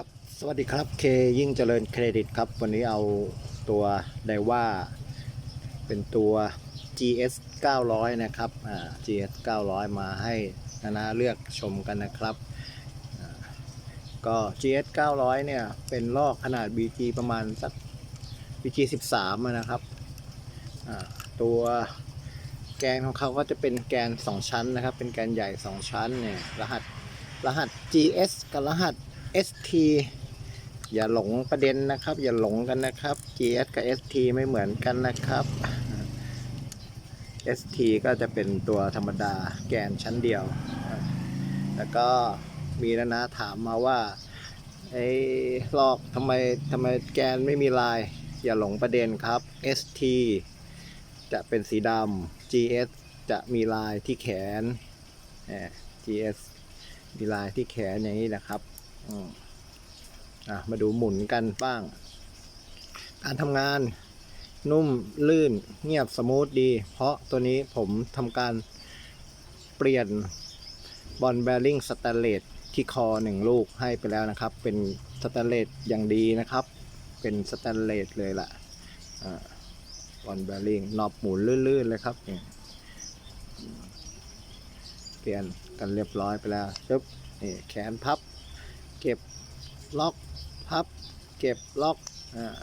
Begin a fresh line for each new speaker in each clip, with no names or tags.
ครับสวัสดีครับเคยิ่งเจริญเครดิตครับ วันนี้เอาตัวไดว่าเป็นตัว GS 900 นะครับอ่า GS 900 มาให้นานาเลือกชมกันนะครับก็ GS 900 เนี่ย เป็นลอกขนาด BG ประมาณสัก BG 13 นะครับตัวแกนของเขาก็จะเป็นแกน 2 ชั้นนะครับ เป็นแกนใหญ่ 2 ชั้นเนี่ยรหัสรหัส GS กับรหัส ST อย่าหลงประเด็นนะครับ อย่าหลงกันนะครับ GS กับ ST ไม่เหมือนกันนะครับ ST ก็จะเป็นตัวธรรมดาแกนชั้นเดียว แล้วก็มีนานาถามมาว่าไอ้ลอกทำไมทำไมแกนไม่มีลาย อย่าหลงประเด็นครับ ST จะเป็นสีดำ GS จะมีลายที่แขนเอ่อ GS มีลายที่แขนอย่างนี้นะครับ อะมาดูหมุนกันบ้าง การทำงานนุ่มลื่นเงียบสมูทดี เพราะตัวนี้ผมทำการเปลี่ยนบอลแบริ่งสแตนเลสที่คอหนึ่งลูกให้ไปแล้วนะครับ เป็นสแตนเลสอย่างดีนะครับ เป็นสแตนเลสเลยล่ะบอลแบริ่งนอบหมุนลื่นๆเลยครับเนี่ยเปลี่ยนกันเรียบร้อยไปแล้วปึ๊บนี่แขนพับ เก็บล็อกพับ เก็บล็อกอ่า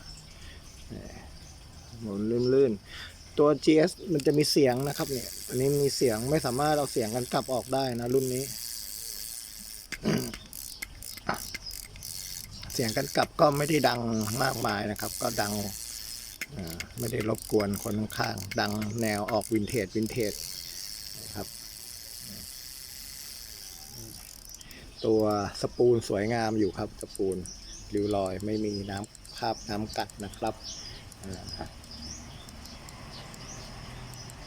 หมุนลื่นๆ ตัว GS มันจะมีเสียงนะครับเนี่ยอันนี้มีเสียงไม่สามารถเอาเสียงกันกลับออกได้นะรุ่นนี้ เสียงกันกลับก็ไม่ได้ดังมากมายนะครับ ก็ดังไม่ได้รบกวนคนข้างดังแนวออกวินเทจวินเทจนะครับ ตัวสปูนสวยงามอยู่ครับ สปูนริ้วรอยไม่มีน้ำคราบน้ำกัดนะครับ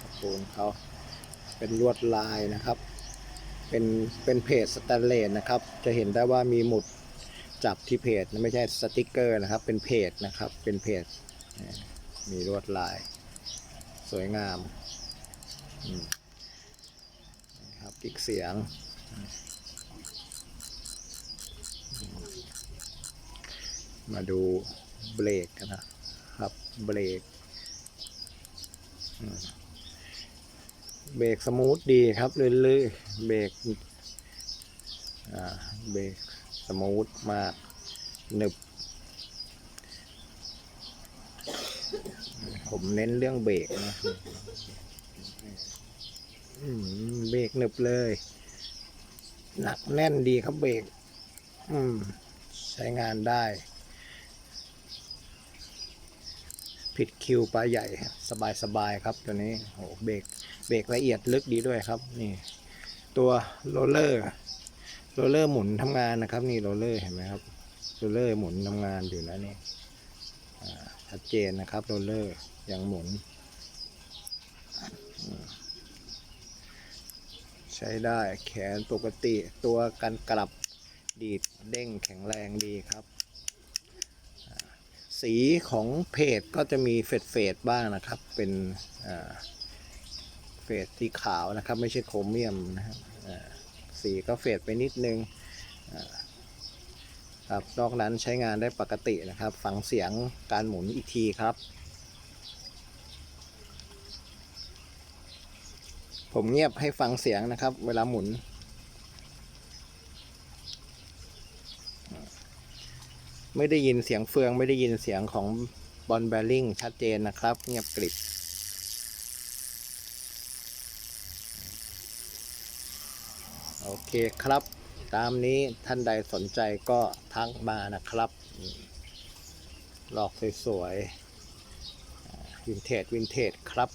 สปูนเขาเป็นลวดลายนะครับ เป็นเป็นเพจสแตนเลสนะครับ จะเห็นได้ว่ามีหมุดจับที่เพจไม่ใช่สติกเกอร์นะครับ เป็นเพจนะครับ เป็นเพจมีลวดลาย สวยงามนะครับอีกเสียง มาดูเบรกกันนะครับเบรกเบรกสมูทดีครับลื่นๆเบรกเบรกสมูทมากหนึบ ผมเน้นเรื่องเบรกนะเบรกหนึบเลย หนักแน่นดีครับเบรกใช้งานได้ ผิดคิวปลาใหญ่สบายสบายๆครับตัวนี้โอ้เบรกเบรกละเอียดลึกดีด้วยครับนี่ตัวโรลเลอร์โรลเลอร์หมุนทำงานนะครับนี่โรลเลอร์เห็นไหมครับโรลเลอร์หมุนทำงานอยู่นะนี่ชัดเจนนะครับโรลเลอร์ยังหมุน ใช้ได้แขนปกติตัวกันกลับดีดเด้งแข็งแรงดีครับ สีของเพจก็จะมีเฟดเฟดบ้างนะครับ เป็นเฟดสีขาวนะครับ ไม่ใช่โครเมียมนะครับสีก็เฟดไปนิดนึงครับนอกนั้นใช้งานได้ปกตินะครับ ฟังเสียงการหมุนอีกทีครับ ผมเงียบให้ฟังเสียงนะครับ เวลาหมุน ไม่ได้ยินเสียงเฟืองไม่ได้ยินเสียงของบอลแบริ่งชัดเจนนะครับ เงียบกริบโอเคครับ ตามนี้ท่านใดสนใจก็ทักมานะครับหลอกสวยๆวินเทจวินเทจครับ